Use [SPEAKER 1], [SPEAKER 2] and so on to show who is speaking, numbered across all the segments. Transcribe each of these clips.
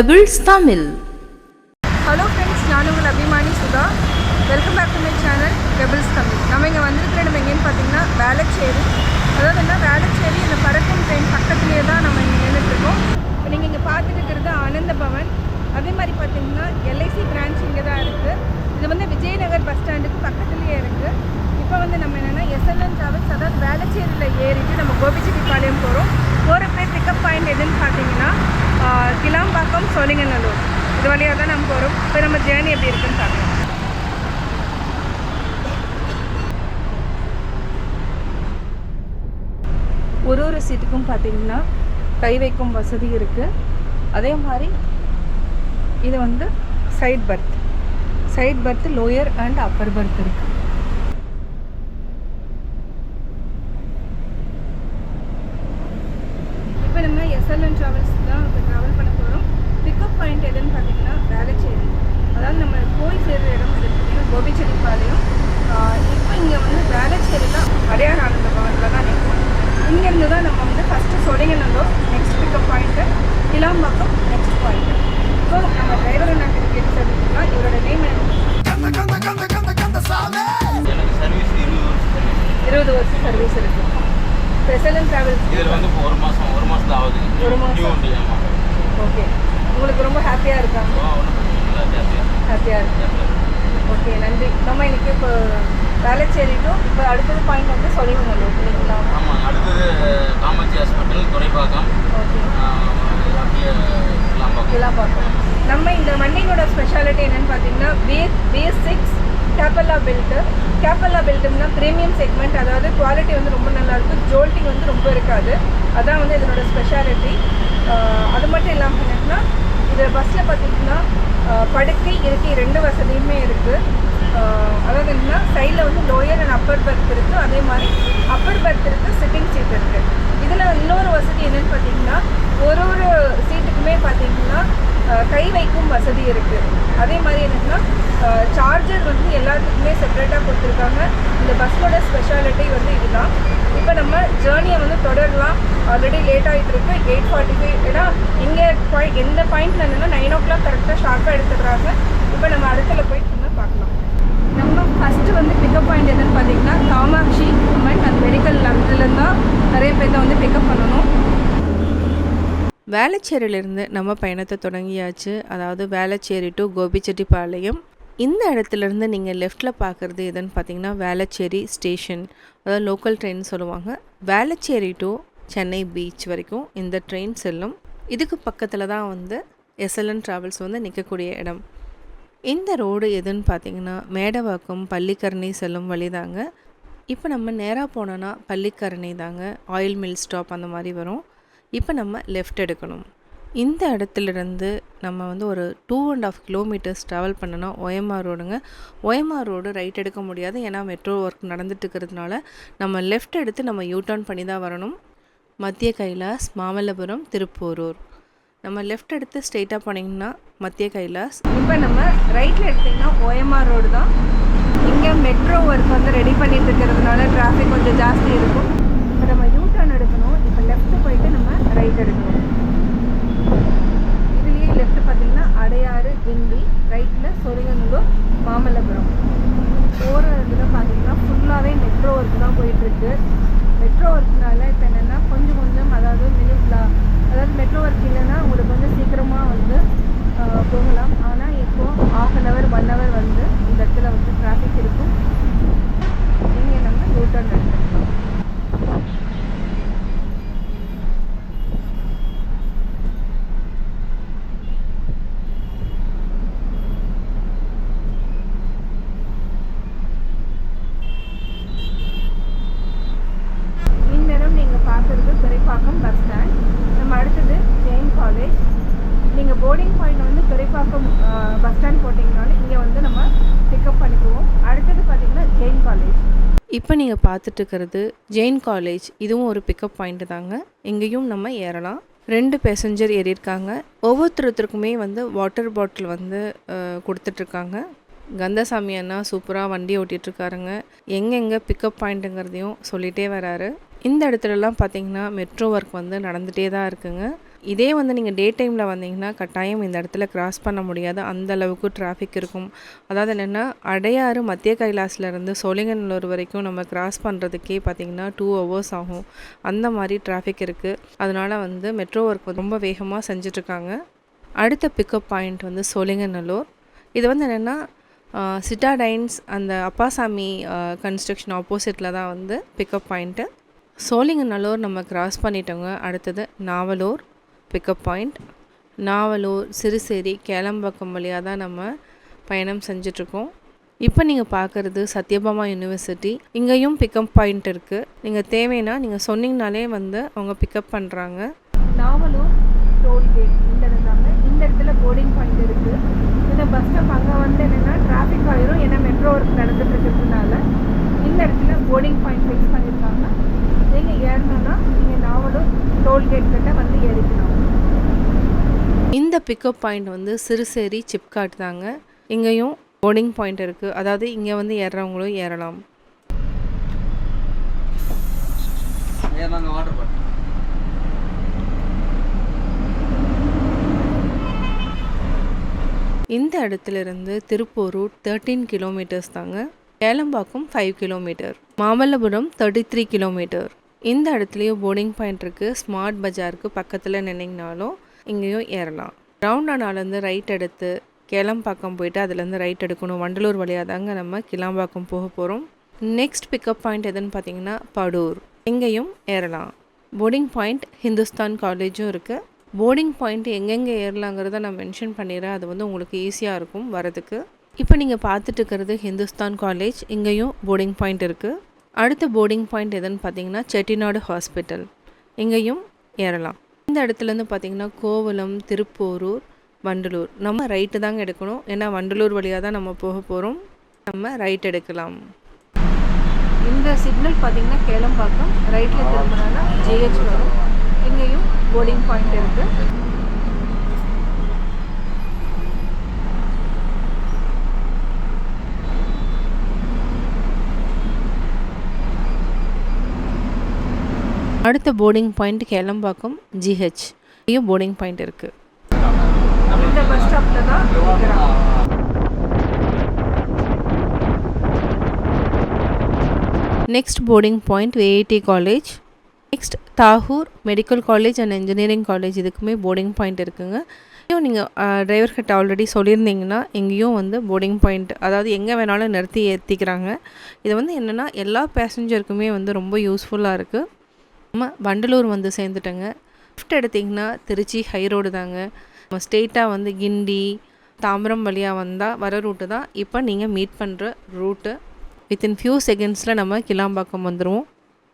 [SPEAKER 1] Pebbles Tamil
[SPEAKER 2] hello friends நான் உங்கள் அபிமானி Sudha. Welcome back to my channel Pebbles Tamil நம்ம இங்கே வந்திருக்கிற நம்ம எங்கேன்னு பார்த்தீங்கன்னா வேளச்சேரி அதாவது என்ன? வேளச்சேரி இந்த பறக்கும் ட்ரெயின் பக்கத்துலேயே தான் நம்ம இங்கே நின்றுட்டுருக்கோம் இப்போ நீங்கள் இங்கே பார்த்துட்டு இருக்கிறது ஆனந்த பவன். அதே மாதிரி பார்த்தீங்கன்னா எல்ஐசி பிரான்ச் இங்கே தான் இருக்குது இது வந்து விஜயநகர் பஸ் ஸ்டாண்டுக்கு பக்கத்துலேயே இருக்குது இப்போ வந்து நம்ம என்னென்னா எஸ்எல்என் டிராவல்ஸ் அதாவது வேளச்சேரியில் ஏறிட்டு நம்ம கோபிச்செட்டிப்பாளையம் போகிறோம் போகிறப்ப பிக்கப் பாயிண்ட் எதுன்னு பார்த்தீங்கன்னா கிளாம்பாக்கம் சோழிங்கநல்லூர். இது வழியாக தான் நம்ம போகிறோம் இப்போ நம்ம ஜேர்னி எப்படி இருக்குன்னு பார்க்கலாம். ஒரு ஒரு சீட்டுக்கும் பார்த்தீங்கன்னா கை வைக்கும் வசதி இருக்குது அதே மாதிரி இது வந்து side berth side berth lower and upper berth இருக்குது இப்போ நம்ம எஸ்எல்என் ட்ராவல்ஸ் தான் இப்போ ட்ராவல் பண்ண போகிறோம் பிக்கப் பாயிண்ட் எதுன்னு பார்த்தீங்கன்னா வேளச்சேரி அதாவது நம்ம போய் சேர்ற இடம் எது பார்த்தீங்கன்னா கோபிச்செட்டிப்பாளையம் இப்போ இங்கே வந்து வேளச்சேரியில் அடையாள ஆனந்த பவனில் தான் நிற்கும் இங்கேருந்து தான் நம்ம வந்து first Sholinganallur next pickup point Ilambakkam next point so நம்ம டிரைவர் அண்ணா கிட்ட தெரிஞ்சுக்கலாம் இவரோட நேம் என்ன?
[SPEAKER 3] இருபது வருஷம் சர்வீஸ்
[SPEAKER 2] இப்போ எஸ்எல்என் ட்ராவல்ஸ்
[SPEAKER 3] இதில் வந்து ஒரு மாதம் ஒரு மாதம் ஆகுது.
[SPEAKER 2] ஒரு
[SPEAKER 3] ஆமாம்
[SPEAKER 2] ஓகே உங்களுக்கு ரொம்ப ஹாப்பியாக இருக்காங்க ஹாப்பியாக இருக்கு. ஓகே நன்றி. நம்ம இன்னைக்கு இப்போ வேளச்சேரி டு இப்போ அடுத்தது பாயிண்ட் வந்து சொல்லிங்கநல்லூர் இல்லைங்களா?
[SPEAKER 3] ஆமாம் அடுத்தது காமாட்சி ஹாஸ்பிட்டல் துறைப்பாக்கம்.
[SPEAKER 2] ஓகே
[SPEAKER 3] அப்படியே
[SPEAKER 2] இதெல்லாம் நம்ம இந்த மண்ணினோட ஸ்பெஷாலிட்டி என்னன்னு பார்த்தீங்கன்னா பேஸ் பேசிக்ஸ் கேப்பல்லா பெல்ட்டு கேப்பல்லா பெல்ட்டும்னா ப்ரீமியம் செக்மெண்ட் அதாவது குவாலிட்டி வந்து ரொம்ப நல்லாயிருக்கும் ஜோல்ட்டிங் வந்து ரொம்ப இருக்காது. அதான் வந்து இதனோட ஸ்பெஷாலிட்டி அது மட்டும் இல்லாமல் என்னென்னா இது பஸ்ஸில் பார்த்தீங்கன்னா படுக்கை இருக்கை ரெண்டு வசதியுமே இருக்குது அதாவது என்னென்னா சைடில் வந்து லோயர் அண்ட் அப்பர் பர்த் இருக்குது அதே மாதிரி அப்பர் பர்த் இருக்குது சிட்டிங் சீட் இருக்குது இதில் இன்னொரு வசதி என்னென்னு பார்த்தீங்கன்னா ஒரு ஒரு சீட்டுக்குமே பார்த்தீங்கன்னா கை வைக்கும் வசதி இருக்குது அதே மாதிரி என்னென்னா சார்ஜர் வந்து எல்லாத்துக்குமே செப்பரேட்டாக கொடுத்துருக்காங்க. இந்த பஸ்ஸோட ஸ்பெஷாலிட்டி வந்து இதுதான். இப்போ நம்ம ஜேர்னியை வந்து தொடரலாம். ஆல்ரெடி லேட் ஆகிட்டு இருக்கு எயிட் ஃபார்ட்டி ஃபைவ் ஏன்னா இங்கே பாயிண்ட் எந்த பாயிண்ட்ல என்னன்னா நைன் ஓ கிளாக் கரெக்டாக ஷார்ப்பாக எடுத்துடுறாங்க இப்போ நம்ம அடுத்துல போய் இன்னும் பார்க்கலாம். நம்ம ஃபஸ்ட்டு வந்து பிக்கப் பாயிண்ட் எதுன்னு பார்த்தீங்கன்னா காமாட்சி அம்மன் அந்த மெடிக்கல் லெவலில் தான் நிறைய பேர்த்த வந்து பிக்கப் பண்ணணும்.
[SPEAKER 1] வேளச்சேரியிலிருந்து நம்ம பயணத்தை தொடங்கியாச்சு. அதாவது வேளச்சேரி டு கோபிச்செட்டிப்பாளையம். இந்த இடத்துலேருந்து நீங்கள் லெஃப்டில் பார்க்குறது எதுன்னு பார்த்தீங்கன்னா வேளச்சேரி ஸ்டேஷன் அதாவது லோக்கல் ட்ரெயின் சொல்லுவாங்க. வேளச்சேரி டு சென்னை பீச் வரைக்கும் இந்த ட்ரெயின் செல்லும். இதுக்கு பக்கத்தில் தான் வந்து எஸ்எல்என் ட்ராவல்ஸ் வந்து நிற்கக்கூடிய இடம். இந்த ரோடு எதுன்னு பார்த்தீங்கன்னா மேடவாக்கம் பள்ளிக்கரணை செல்லும் வழி தாங்க இப்போ நம்ம நேராக போனோன்னா பள்ளிக்கரணை தாங்க. ஆயில் மில் ஸ்டாப் அந்த மாதிரி வரும். இப்போ நம்ம லெஃப்ட் எடுக்கணும். இந்த இடத்துலேருந்து நம்ம வந்து ஒரு two and half kilometres travel பண்ணனா ஒயம்ஆர் ரோடுங்க. ஒயம்ஆர் ரோடு ரைட் எடுக்க முடியாது. ஏன்னா மெட்ரோ ஒர்க் நடந்துட்டு இருக்கிறதுனால நம்ம லெஃப்ட் எடுத்து நம்ம யூ டர்ன் பண்ணி தான் வரணும். மத்திய கைலாஸ் மாமல்லபுரம் திருப்போரூர். நம்ம லெஃப்ட் எடுத்து ஸ்ட்ரெயிட்டாக போனீங்கன்னா மத்திய கைலாஸ்
[SPEAKER 2] இப்போ நம்ம ரைட்டில் எடுத்திங்கன்னா ஓஎம்ஆர் ரோடு தான். இங்கே மெட்ரோ ஒர்க் வந்து ரெடி பண்ணிட்டு இருக்கிறதுனால டிராஃபிக் கொஞ்சம் ஜாஸ்தி இருக்கும் இப்போ நம்ம யூ டர்ன் எடுக்கணும் இப்போ லெஃப்ட் போயிட்டு நம்ம ரைட் எடுக்கணும். இதுலேயே லெஃப்ட் பார்த்தீங்கன்னா அடையாறு கிண்டி ரைட்டில் சொரிங்கநல்லூர் மாமல்லபுரம். போகிற இதில் பார்த்தீங்கன்னா ஃபுல்லாகவே மெட்ரோ ஒர்க் தான் போயிட்டுருக்கு மெட்ரோ ஒர்க்னால இப்போ என்னென்னா கொஞ்சம் கொஞ்சம் அதாவது மினிட்ல அதாவது மெட்ரோ ஒர்க் இல்லைன்னா உங்களுக்கு கொஞ்சம் சீக்கிரமாக வந்து ஆஹ், போகலாம் ஆனால் இப்போ half an hour one hour வந்து இந்த இடத்துல வந்து டிராஃபிக் இருக்கும் நீங்கள் நம்ம யூ டர்ன் எடுத்துக்கலாம் இந்த இடம் நீங்கள் பார்க்குறது துறைப்பாக்கம் பஸ் ஸ்டாண்ட் நம்ம அடுத்தது ஜெயின் காலேஜ் நீங்கள் போர்டிங் பாயிண்ட் வந்து துறைப்பாக்கம் பஸ் ஸ்டாண்ட் போட்டிங்கனாலும் இங்கே வந்து நம்ம பிக்கப் பண்ணிக்குவோம். அடுத்தது பார்த்தீங்கன்னா ஜெயின் காலேஜ்
[SPEAKER 1] இப்போ நீங்கள் பார்த்துட்டு இருக்கிறது ஜெயின் காலேஜ் இதுவும் ஒரு பிக்கப் பாயிண்ட் தாங்க. இங்கேயும் நம்ம ஏறலாம். ரெண்டு பேசஞ்சர் ஏறியிருக்காங்க. ஒவ்வொருத்தருத்தருக்குமே வந்து வாட்டர் பாட்டில் வந்து கொடுத்துட்ருக்காங்க கந்தசாமி அண்ணா சூப்பராக வண்டி ஓட்டிகிட்ருக்காருங்க எங்கெங்கே பிக்கப் பாயிண்ட்டுங்கிறதையும் சொல்லிகிட்டே வராரு. இந்த இடத்துலலாம் பார்த்தீங்கன்னா மெட்ரோ ஒர்க் வந்து நடந்துகிட்டே தான் இருக்குங்க. இதே வந்து நீங்கள் டே டைமில் வந்தீங்கன்னா கட்டாயம் இந்த இடத்துல கிராஸ் பண்ண முடியாது. அந்த அளவுக்கு டிராஃபிக் இருக்கும். அதாவது என்னென்னா அடையாறு மத்திய கைலாஸ்லேருந்து சோழிங்கநல்லூர் வரைக்கும் நம்ம கிராஸ் பண்ணுறதுக்கே பார்த்திங்கன்னா டூ ஹவர்ஸ் ஆகும். அந்த மாதிரி டிராஃபிக் இருக்குது அதனால் வந்து மெட்ரோ ஒர்க் ரொம்ப வேகமாக செஞ்சிட்ருக்காங்க. அடுத்த பிக்கப் பாயிண்ட் வந்து சோழிங்கநல்லூர். இது வந்து என்னென்னா சிட்டாடைன்ஸ் அந்த அப்பாசாமி கன்ஸ்ட்ரக்ஷன் ஆப்போசிட்டில் தான் வந்து பிக்கப் பாயிண்ட்டு சோழிங்கநல்லூர் நம்ம கிராஸ் பண்ணிட்டோங்க. அடுத்தது நாவலூர். பிக்கப் பாயிண்ட் நாவலூர் சிறுசேரி கேளம்பாக்கம் வழியாக தான் நம்ம பயணம் செஞ்சிட்ருக்கோம். இப்போ நீங்கள் பார்க்குறது சத்யபாமா யூனிவர்சிட்டி இங்கேயும் பிக்கப் பாயிண்ட் இருக்குது நீங்கள் தேவைன்னா நீங்கள் சொன்னீங்கனாலே வந்து அவங்க பிக்கப் பண்ணுறாங்க
[SPEAKER 2] நாவலூர் டோல்கேட் இந்த இடத்தாங்க இந்த இடத்துல போர்டிங் பாயிண்ட் இருக்குது இந்த பஸ் ஸ்டாப் அங்கே வந்து என்னென்னா டிராஃபிக் ஆயிரும். ஏன்னா மெட்ரோ ஒர்க் நடந்துட்டு இருக்கிறதுனால இந்த இடத்துல போர்டிங் பாயிண்ட் ஃபிக்ஸ் பண்ணியிருக்காங்க. நீங்கள் ஏறணும்னா நீங்கள் நாவலூர் டோல்கேட் கிட்ட வந்து ஏறிக்கணும்.
[SPEAKER 1] இந்த பிக்கப் பாயிண்ட் வந்து சிறுசேரி சிப்காட் தாங்க. இங்கேயும் போர்டிங் பாயிண்ட் இருக்குது அதாவது இங்கே வந்து ஏறுறவங்களும் ஏறலாம். இந்த இடத்துலேருந்து திருப்போரூர் தேர்ட்டீன் கிலோமீட்டர்ஸ் தாங்க. Elambakkam five kilometre Mamallapuram thirty three kilometre இந்த இடத்துலையும் போர்டிங் பாயிண்ட் இருக்குது ஸ்மார்ட் பஜாருக்கு பக்கத்தில் நின்னீங்கனாலும் இங்கேயும் ஏறலாம். ரவுண்டானாலேருந்து ரைட் எடுத்து கிளம்பாக்கம் போயிட்டு அதுலேருந்து ரைட் எடுக்கணும். வண்டலூர் வழியாக தாங்க நம்ம கிளாம்பாக்கம் போக போகிறோம் நெக்ஸ்ட் பிக்கப் பாயிண்ட் எதுன்னு பார்த்தீங்கன்னா படூர். இங்கேயும் ஏறலாம். போர்டிங் பாயிண்ட் ஹிந்துஸ்தான் காலேஜும் இருக்குது போர்டிங் பாயிண்ட் எங்கெங்கே ஏறலாங்கிறத நான் மென்ஷன் பண்ணிடுறேன். அது வந்து உங்களுக்கு ஈஸியாக இருக்கும் வரதுக்கு இப்போ நீங்கள் பார்த்துட்டு இருக்கிறது ஹிந்துஸ்தான் காலேஜ் இங்கேயும் போர்டிங் பாயிண்ட் இருக்குது அடுத்த போர்டிங் பாயிண்ட் எதுன்னு பார்த்தீங்கன்னா செட்டிநாடு ஹாஸ்பிட்டல் இங்கேயும் ஏறலாம். இந்த இடத்துலேருந்து பார்த்தீங்கன்னா கோவளம் திருப்போரூர் வண்டலூர். நம்ம ரைட்டு தாங்க எடுக்கணும். ஏன்னா வண்டலூர் வழியாக தான் நம்ம போக போகிறோம் நம்ம ரைட் எடுக்கலாம்.
[SPEAKER 2] இந்த சிக்னல் பார்த்தீங்கன்னா கேளம்பாக்கம் ரைட்டில் திரும்பினா ஜிஹெச் வரும். இங்கேயும் போர்டிங் பாயிண்ட் இருக்குது
[SPEAKER 1] அடுத்த boarding point Kelambakkam GH boarding point இருக்குது next boarding point AIT college next Tagore medical college and engineering college இதுக்குமே போர்டிங் பாயிண்ட் இருக்குங்க. இங்கேயும் நீங்கள் டிரைவர் கிட்ட ஆல்ரெடி சொல்லியிருந்தீங்கன்னா இங்கேயும் வந்து போர்டிங் பாயிண்ட் அதாவது எங்கே வேணாலும் நிறுத்தி ஏற்றிக்கிறாங்க இது வந்து என்னென்னா எல்லா பேசஞ்சருக்குமே வந்து ரொம்ப யூஸ்ஃபுல்லாக இருக்குது நம்ம வண்டலூர் வந்து சேர்ந்துட்டோங்க. லெஃப்ட் எடுத்திங்கன்னா திருச்சி ஹை ரோடு தாங்க. நம்ம ஸ்ட்ரெயிட்டாக வந்து கிண்டி தாம்பரம் வழியாக வந்தால் வர ரூட்டு தான். இப்போ நீங்கள் மீட் பண்ணுற ரூட்டு வித்தின் ஃபியூ செகண்ட்ஸில் நம்ம கிளாம்பாக்கம் வந்துடுவோம்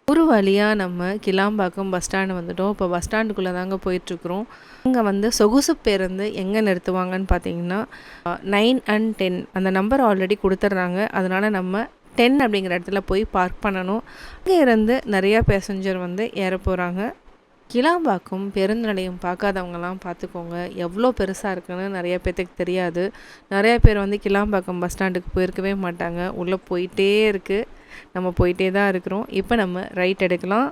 [SPEAKER 1] ஒரு வழியாக நம்ம கிளாம்பாக்கம் பஸ் ஸ்டாண்டு வந்துட்டோம். இப்போ பஸ் ஸ்டாண்டுக்குள்ளே தாங்க போயிட்டுருக்குறோம். அங்கே வந்து சொகுசு பேருந்து எங்கே நிறுத்துவாங்கன்னு பார்த்தீங்கன்னா நைன் அண்ட் டென் அந்த நம்பர் ஆல்ரெடி கொடுத்துட்றாங்க. அதனால் நம்ம டென் அப்படிங்கிற இடத்துல போய் பார்க் பண்ணணும். அங்கே இருந்து நிறையா பேசஞ்சர் வந்து ஏற போகிறாங்க கிளாம்பாக்கும் பேருந்து நிலையம் பார்க்காதவங்கலாம் பார்த்துக்கோங்க. எவ்வளோ பெருசாக இருக்குன்னு நிறைய பேர்த்துக்கு தெரியாது. நிறைய பேர் வந்து கிளாம்பாக்கம் பஸ் ஸ்டாண்டுக்கு போயிருக்கவே மாட்டாங்க. உள்ளே போயிட்டே இருக்குது நம்ம போயிட்டே தான் இருக்கிறோம். இப்போ நம்ம ரைட் எடுக்கலாம்.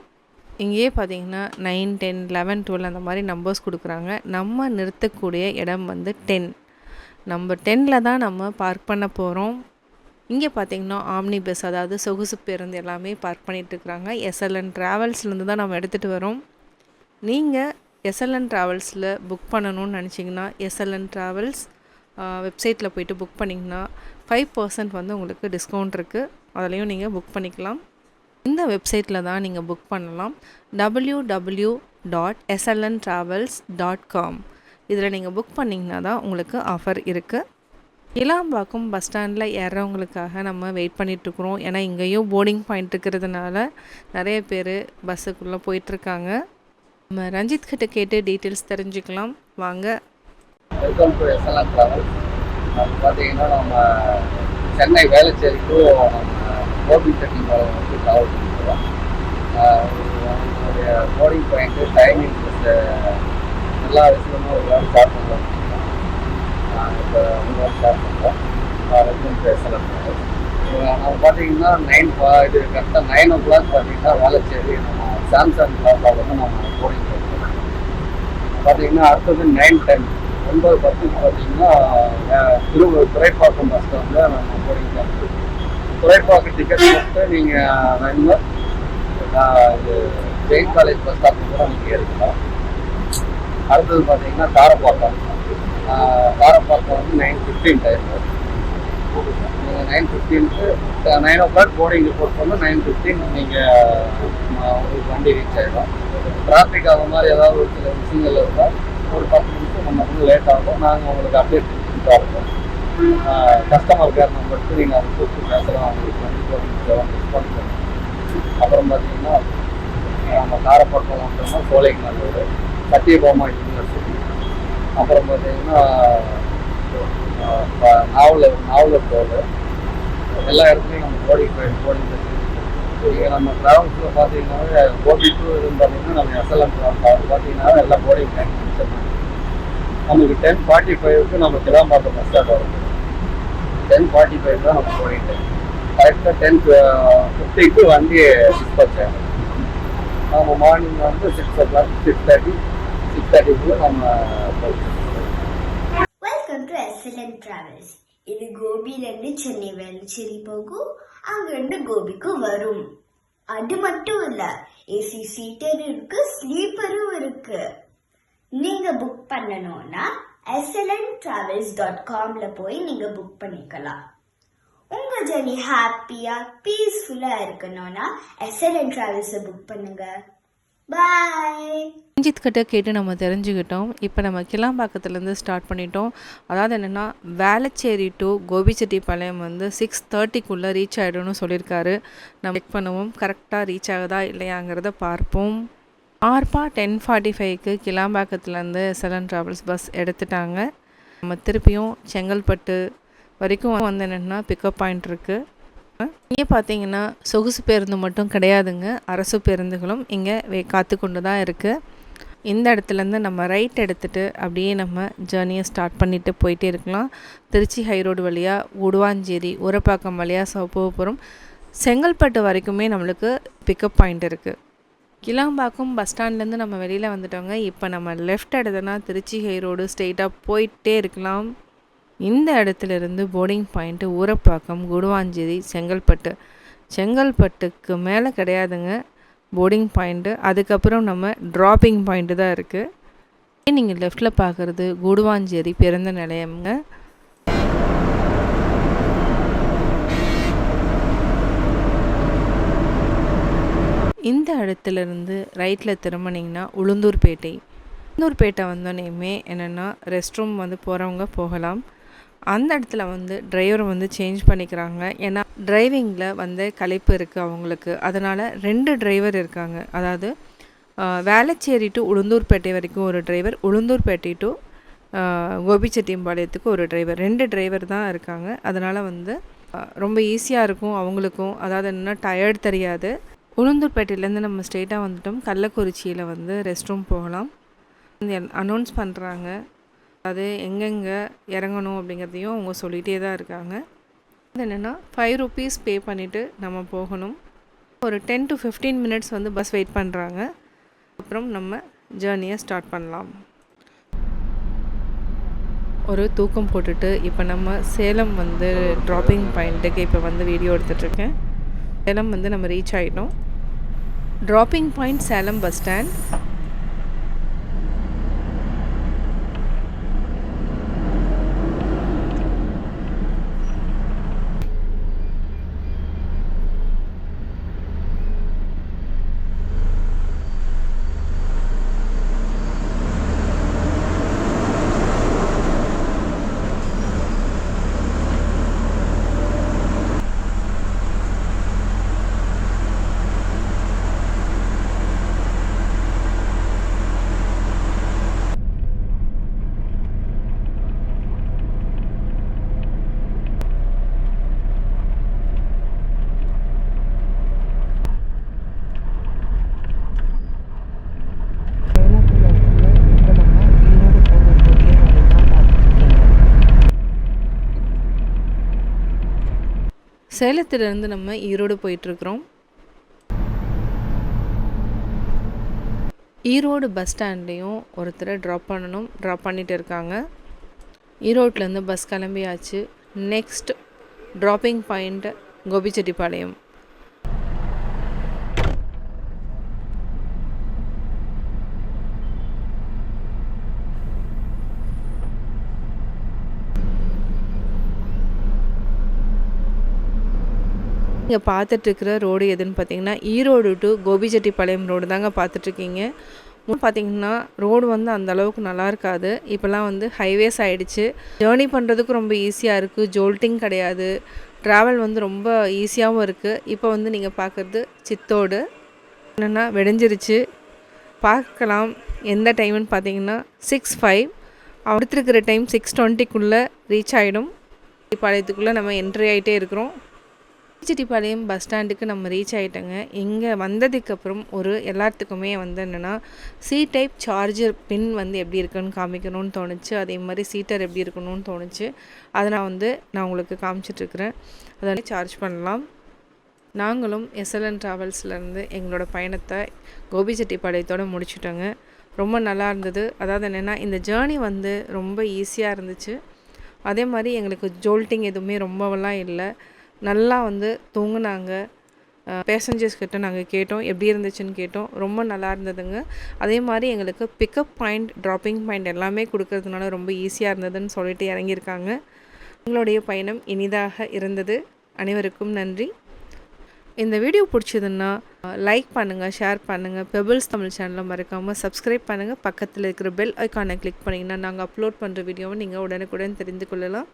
[SPEAKER 1] இங்கேயே பார்த்தீங்கன்னா நைன் டென் லெவன் டுவெல் அந்த மாதிரி நம்பர்ஸ் கொடுக்குறாங்க. நம்ம நிறுத்தக்கூடிய இடம் வந்து டென் நம்பர் டென்னில் தான் நம்ம பார்க் பண்ண போகிறோம் இங்கே பார்த்தீங்கன்னா ஆம்னி பஸ் அதாவது சொகுசு பேருந்து எல்லாமே பார்க் பண்ணிகிட்ருக்குறாங்க எஸ்எல்என் ட்ராவல்ஸ்லேருந்து தான் நம்ம எடுத்துகிட்டு வரோம். நீங்கள் எஸ்எல்என் ட்ராவல்ஸில் புக் பண்ணணும்னு நினச்சிங்கன்னா எஸ்எல்என் ட்ராவல்ஸ் வெப்சைட்டில் போயிட்டு புக் பண்ணிங்கன்னா ஃபைவ் பர்சன்ட் வந்து உங்களுக்கு டிஸ்கவுண்ட் இருக்குது அதுலேயும் நீங்கள் புக் பண்ணிக்கலாம். இந்த வெப்சைட்டில் தான் நீங்கள் புக் பண்ணலாம். W W dot SLN travels dot com இதில் நீங்கள் புக் பண்ணிங்கன்னா தான் உங்களுக்கு ஆஃபர் இருக்குது இளாம்பாக்கம் பஸ் ஸ்டாண்டில் ஏறவங்களுக்காக நம்ம வெயிட் பண்ணிகிட்ருக்குறோம் ஏன்னா இங்கேயும் போர்டிங் பாயிண்ட் இருக்கிறதுனால நிறைய பேர் பஸ்ஸுக்குள்ளே போயிட்டுருக்காங்க. நம்ம ரஞ்சித் கிட்ட கேட்டு டீட்டெயில்ஸ் தெரிஞ்சுக்கலாம். வாங்க.
[SPEAKER 4] வெல்கம் டு எஸ்எல்என் ட்ராவல் பார்த்தீங்கன்னா நம்ம சென்னை வேளச்சேரி டு நம்ம கோபி செட்டிப்பாளையம் வந்து ட்ராவல் பண்ணிக்கிறோம் போர்டிங் பாயிண்ட்டு டைமிங் எல்லா விஷயமும் ஒரு வாரம் ஸ்டார்ட் நான் இப்போ ஒரு பார்த்தீங்கன்னா நைன் இது கரெக்டாக நைன் ஓ கிளாக் பார்த்தீங்கன்னா வேலைச்சேரி நம்ம சாம்சங் பிளாஸாவில் வந்து நம்ம போர்டிங் பண்ணிக்கிறோம் பார்த்தீங்கன்னா அடுத்தது நைன் டென் ஒன்பது பத்துக்கு பார்த்தீங்கன்னா திரு துறைப்பாக்கம் பஸ் ஸ்டாண்டில் நம்ம போறீங்க துறைப்பாக்கம் டிக்கெட் போட்டு நீங்கள் வேணும்னா இது ஜெயின் காலேஜ் பஸ் ஸ்டாப்பில் கூட நீங்கள் ஏறிக்கலாம் அடுத்தது பார்த்தீங்கன்னா காரப்பாக்கம் காரப்பாக்கம் வந்து நைன் ஃபிஃப்டீன் டைம் நீங்கள் nine fifteen to nine o'clock boarding report பண்ணால் நைன் ஃபிஃப்டீன் நீங்கள் உங்களுக்கு வண்டி ரீச் ஆகிடும் டிராஃபிக் ஆகிற மாதிரி ஏதாவது ஒரு சில விஷயங்கள் இருந்தால் ஒரு பத்து நிமிஷம் நம்ம வந்து லேட் ஆகும். நாங்கள் உங்களுக்கு அப்டேட் கொடுத்துட்டா இருக்கோம். கஸ்டமர் கேர் நம்பருக்கு நீங்கள் அதை கூப்பிட்டு பேசலாம். அவங்களுக்கு வந்து போர்டிங் பண்ணுவோம் அப்புறம் பார்த்தீங்கன்னா நம்ம காரப்பட்டம் வந்தோம்னா சோலைங்கநல்லூர் சத்தியபாமா யூனிவர்சிட்டி அப்புறம் பார்த்தீங்கன்னா ஆஹ் ப- நாவலர் எல்லா இடத்துலையும் நம்ம போடிங் போய் இங்கே நம்ம ட்ராவல்ஸில் பார்த்தீங்கன்னாவே கோபி டூ இதுன்னு பார்த்தீங்கன்னா நம்ம எஸ்எல்எம் ட்ராவல் பார்த்தீங்கன்னா எல்லாம் போடிங் டைம் நமக்கு டென் ஃபார்ட்டி ஃபைவ்க்கு நம்ம கிளாம்பாக்கம் பஸ் ஸ்டாண்ட் வரும். டென் ஃபார்ட்டி ஃபைவ் தான் நம்ம போடிங் டைம் கரெக்டாக டென் ஃபிஃப்டிக்கு வண்டி டிஸ்பேச் ஆகும். நம்ம மார்னிங் வந்து six o'clock six thirty six நம்ம
[SPEAKER 5] வெல்கம் டு எக்ஸலன்ட் டிராவல்ஸ் இது கோபியிலேருந்து சென்னை வேலுச்சேரி போகும் அங்கேருந்து கோபிக்கு வரும். அது மட்டும் இல்லை ஏசி சீட்டர் இருக்கு ஸ்லீப்பரும் இருக்கு. நீங்க புக் பண்ணணும்னா எஸ்எல்என் டிராவல்ஸ் டாட் காம்ல போய் நீங்க புக் பண்ணிக்கலாம். உங்க ஜர்னி ஹாப்பியா பீஸ்ஃபுல்லா இருக்கணும்னா எஸ்எல்என் டிராவல்ஸை புக் பண்ணுங்க. பாய்
[SPEAKER 1] ரஞ்சித் கிட்ட கேட்டு நம்ம தெரிஞ்சுக்கிட்டோம். இப்போ நம்ம கிளாம்பாக்கத்துலேருந்து ஸ்டார்ட் பண்ணிட்டோம். அதாவது என்னென்னா வேளச்சேரி டு கோபிச்செட்டிப்பாளையம் வந்து சிக்ஸ் தேர்ட்டிக்குள்ளே ரீச் ஆகிடும்னு சொல்லியிருக்காரு. நம்ம செக் பண்ணுவோம். கரெக்டாக ரீச் ஆகுதா இல்லையாங்கிறத பார்ப்போம். ஆர்பா டென் ஃபார்ட்டி ஃபைவ்க்கு கிளாம்பாக்கத்துலேருந்து செலன் ட்ராவல்ஸ் பஸ் எடுத்துட்டாங்க. நம்ம திருப்பியும் செங்கல்பட்டு வரைக்கும் வந்து என்னென்னா பிக்கப் பாயிண்ட் இருக்குது இங்கே பார்த்தீங்கன்னா சொகுசு பேருந்து மட்டும் கிடையாதுங்க. அரசு பேருந்துகளும் இங்கே வே காத்து கொண்டு தான் இருக்குது இந்த இடத்துலேருந்து நம்ம ரைட் எடுத்துகிட்டு அப்படியே நம்ம ஜேர்னியை ஸ்டார்ட் பண்ணிட்டு போயிட்டே இருக்கலாம். திருச்சி ஹைரோடு வழியாக உடுவாஞ்சேரி உரப்பாக்கம் வழியாக சோப்போபுரம் செங்கல்பட்டு வரைக்குமே நம்மளுக்கு பிக்கப் பாயிண்ட் இருக்குது கிளாம்பாக்கம் பஸ் ஸ்டாண்ட்லேருந்து நம்ம வெளியில் வந்துட்டோங்க. இப்போ நம்ம லெஃப்ட் எடுத்தோன்னா திருச்சி ஹைரோடு ஸ்ட்ரெயிட்டாக போயிட்டே இருக்கலாம். இந்த இடத்துலேருந்து போர்டிங் பாயிண்ட்டு ஊரப்பாக்கம் குடுவாஞ்சேரி செங்கல்பட்டு. செங்கல்பட்டுக்கு மேலே கிடையாதுங்க போர்டிங் பாயிண்ட்டு அதுக்கப்புறம் நம்ம ட்ராப்பிங் பாயிண்ட்டு தான் இருக்குது நீங்கள் லெஃப்டில் பார்க்குறது குடுவாஞ்சேரி பிறந்த நிலையம்ங்க. இந்த இடத்துலேருந்து ரைட்டில் திரும்பினீங்கன்னா உளுந்தூர்பேட்டை. உளுந்தூர்பேட்டை வந்தோடனேயுமே என்னென்னா ரெஸ்ட் ரூம் வந்து போகிறவங்க போகலாம். அந்த இடத்துல வந்து டிரைவர் வந்து சேஞ்ச் பண்ணிக்கிறாங்க. ஏன்னா டிரைவிங்கில் வந்து களைப்பு இருக்குது அவங்களுக்கு. அதனால் ரெண்டு டிரைவர் இருக்காங்க. அதாவது வேளச்சேரி டு உளுந்தூர்பேட்டை வரைக்கும் ஒரு டிரைவர் உளுந்தூர்பேட்டை டு கோபிச்செட்டிம்பாளையத்துக்கு ஒரு டிரைவர் ரெண்டு டிரைவர் தான் இருக்காங்க. அதனால் வந்து ரொம்ப ஈஸியாக இருக்கும் அவங்களுக்கும். அதாவது என்னென்னா டயர்ட் தெரியாது. உளுந்தூர்பேட்டையிலேருந்து நம்ம ஸ்ட்ரெயிட்டாக வந்துட்டோம். கள்ளக்குறிச்சியில் வந்து ரெஸ்ட் ரூம் போகலாம். அனௌன்ஸ் பண்ணுறாங்க அது எங்கெங்கே இறங்கணும் அப்படிங்கிறதையும் அவங்க சொல்லிகிட்டே தான் இருக்காங்க. அது என்னென்னா ஃபைவ் ருபீஸ் பே பண்ணிவிட்டு நம்ம போகணும். ஒரு டென் டு ஃபிஃப்டீன் மினிட்ஸ் வந்து பஸ் வெயிட் பண்ணுறாங்க அப்புறம் நம்ம ஜேர்னியை ஸ்டார்ட் பண்ணலாம். ஒரு தூக்கம் போட்டுட்டு இப்போ நம்ம சேலம் வந்து ட்ராப்பிங் பாயிண்ட்டுக்கு இப்போ வந்து வீடியோ எடுத்துகிட்ருக்கேன் சேலம் வந்து நம்ம ரீச் ஆகிட்டோம் dropping point Salem bus stand சேலத்திலிருந்து நம்ம ஈரோடு போயிட்டுருக்குறோம். ஈரோடு பஸ் ஸ்டாண்ட்லேயும் ஒருத்தரை ட்ராப் பண்ணணும் ட்ராப் பண்ணிட்டு இருக்காங்க. ஈரோட்லேருந்து பஸ் கிளம்பியாச்சு. Next dropping point Gobichettipalayam. நீங்கள் பார்த்துட்ருக்கிற ரோடு எதுன்னு பார்த்தீங்கன்னா ஈரோடு டு கோபிச்செட்டிப்பாளையம் ரோடு தாங்க பார்த்துட்ருக்கீங்க முன் பார்த்தீங்கன்னா ரோடு வந்து அந்த அளவுக்கு நல்லா இருக்காது. இப்போல்லாம் வந்து ஹைவேஸ் ஆகிடுச்சு ஜேர்னி பண்ணுறதுக்கு ரொம்ப ஈஸியாக இருக்குது ஜோல்ட்டிங் கிடையாது. ட்ராவல் வந்து ரொம்ப ஈஸியாகவும் இருக்குது இப்போ வந்து நீங்கள் பார்க்குறது சித்தோடு. என்னென்னா வெடிஞ்சிருச்சு. பார்க்கலாம் எந்த டைம்னு பார்த்தீங்கன்னா சிக்ஸ் ஃபைவ் அடுத்திருக்கிற டைம் சிக்ஸ் டுவெண்ட்டிக்குள்ளே ரீச் ஆகிடும் பாளையத்துக்குள்ளே நம்ம என்ட்ரி ஆகிட்டே இருக்கிறோம். செட்டிப்பாளையம் பஸ் ஸ்டாண்டுக்கு நம்ம ரீச் ஆகிட்டோங்க இங்கே வந்ததுக்கப்புறம் ஒரு எல்லாத்துக்குமே வந்து என்னென்னா சி டைப் சார்ஜர் பின் வந்து எப்படி இருக்குன்னு காமிக்கணும்னு தோணுச்சு. அதே மாதிரி சீட்டர் எப்படி இருக்கணும்னு தோணுச்சு. அதை நான் வந்து நான் உங்களுக்கு காமிச்சிட்ருக்கிறேன். அதை சார்ஜ் பண்ணலாம். நாங்களும் எஸ்எல்என் ட்ராவல்ஸ்லேருந்து எங்களோட பயணத்தை கோபிச்செட்டிப்பாளையத்தோடு முடிச்சுட்டோங்க. ரொம்ப நல்லா இருந்தது. அதாவது என்னென்னா இந்த ஜேர்னி வந்து ரொம்ப ஈஸியாக இருந்துச்சு. அதே மாதிரி எங்களுக்கு ஜோல்ட்டிங் எதுவுமே ரொம்பவெல்லாம் இல்லை. நல்லா வந்து தூங்குனாங்க. பேசஞ்சர்ஸ் கிட்ட நாங்கள் கேட்டோம். எப்படி இருந்துச்சுன்னு கேட்டோம். ரொம்ப நல்லா இருந்ததுங்க. அதே மாதிரி எங்களுக்கு பிக்கப் பாயிண்ட் ட்ராப்பிங் பாயிண்ட் எல்லாமே கொடுக்கறதுனால ரொம்ப ஈஸியாக இருந்ததுன்னு சொல்லிட்டு இறங்கியிருக்காங்க. உங்களுடைய பயணம் இனிதாக இருந்தது. அனைவருக்கும் நன்றி. இந்த வீடியோ பிடிச்சதுன்னா லைக் பண்ணுங்கள் ஷேர் பண்ணுங்கள் பெபிள்ஸ் தமிழ் சேனலை மறக்காமல் சப்ஸ்கிரைப் பண்ணுங்கள் பக்கத்தில் இருக்கிற பெல் ஐக்கானை கிளிக் பண்ணிங்கன்னா நாங்கள் அப்லோட் பண்ணுற வீடியோவை நீங்கள் உடனுக்குடன் தெரிந்து கொள்ளலாம்.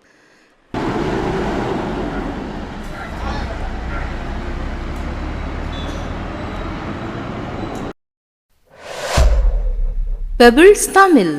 [SPEAKER 6] பெபிள்ஸ் தமிழ்.